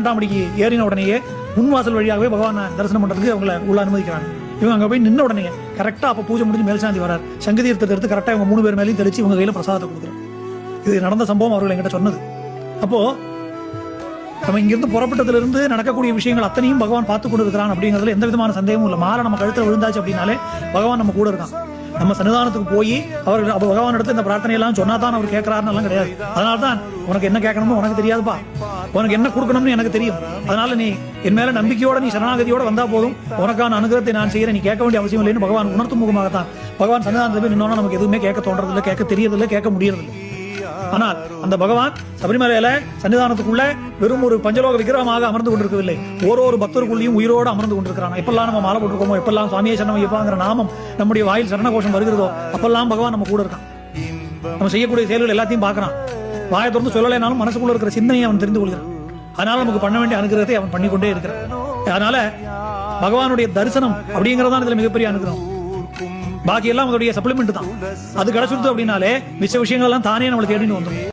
பன்னெண்டாம் மணிக்கு ஏறின உடனேயே முன்வாசல் வழியாகவே பகவானை தரிசனம் பண்ணுறதுக்கு அவங்கள உள்ள அனுமதிக்கிறாங்க. இவங்க அங்க போய் நின்ன உடனே கரெக்டா அப்ப பூஜை முடிஞ்சு மேல்சாந்தி வரார். சங்கதீர்த்தத்தை எடுத்து கரெக்டா இவங்க மூணு பேர் மேலேயும் தெளிச்சு இவங்க கையில் பிரசாதத்தை கொடுக்குறோம் இது நடந்த சம்பவம் அவர்கள் என்கிட்ட சொன்னது. அப்போ நம்ம இங்கிருந்து புறப்பட்டதுல இருந்து நடக்கக்கூடிய விஷயங்கள் அத்தனையும் பகவான் பார்த்து கொண்டு இருக்கிறான் அப்படிங்கிறதுல எந்த விதமான சந்தேகமும் இல்லை. மாலை நம்ம கழுத்தில் விழுந்தாச்சு அப்படின்னாலே பகவான் நம்ம கூட இருக்கான். நம்ம சன்னிதானத்துக்கு போய் அவர் அப்ப பகவான் எடுத்து இந்த பிரார்த்தனை எல்லாம் சொன்னா தான் அவர் கேட்கறாருன்னு எல்லாம் கிடையாது. அதனால தான் உனக்கு என்ன கேட்கணும்னு உனக்கு தெரியாதுப்பா. உனக்கு என்ன கொடுக்கணும்னு எனக்கு தெரியும். அதனால நீ என் மேல நம்பிக்கையோட நீ சரணாகதியோட வந்தா போதும். உனக்கான அனுகிரகத்தை நான் செய்யறேன். நீ கேட்க வேண்டிய அவசியம் இல்லைன்னு பகவான் உணர்த்தும் முகமாகத்தான். பகவான் சன்னிதானத்தை போய் நின்னோன்னா நமக்கு எதுவுமே கேட்க தோன்றதில்லை கேட்க தெரியறதில்லை கேட்க முடியறதில்லை. ஆனால் அந்த பகவான் சபரிமலையில சன்னிதானத்துக்குள்ள வெறும் ஒரு பஞ்சலோக விக்கிரகமாக அமர்ந்து கொண்டிருக்கவில்லை. ஒரு ஒரு பக்தருக்குள்ளேயும் உயிரோடு அமர்ந்து கொண்டிருக்கிறான். எப்பெல்லாம் நம்ம மாலை போட்டுருக்கோமோ எப்பெல்லாம் சுவாமியை சரணம் ஐயப்பாங்கிற நாமம் நம்முடைய வாயில் சரணகோஷம் வருகிறதோ அப்பெல்லாம் பகவான் நம்ம கூட இருக்கான். நம்ம செய்யக்கூடிய செயல்கள் எல்லாத்தையும் பார்க்கறான். வாயை திறந்து சொல்லலைனாலும் மனசுக்குள்ள இருக்கிற சிந்தனையை அவன் தெரிந்து கொள்கிறான். அதனால நமக்கு பண்ண வேண்டிய அனுகிரகத்தை அவன் பண்ணிக்கொண்டே இருக்கிறான். அதனால பகவானுடைய தரிசனம் அப்படிங்கறதான் இதுல மிகப்பெரிய அனுகிரகம். பாக்கி எல்லாம் அதோடைய சப்ளிமெண்ட் தான். அது கிடைச்சிருது அப்படின்னாலே மிச்ச விஷயங்கள் எல்லாம் தானே நம்மளை தேடின்னு வந்துடும்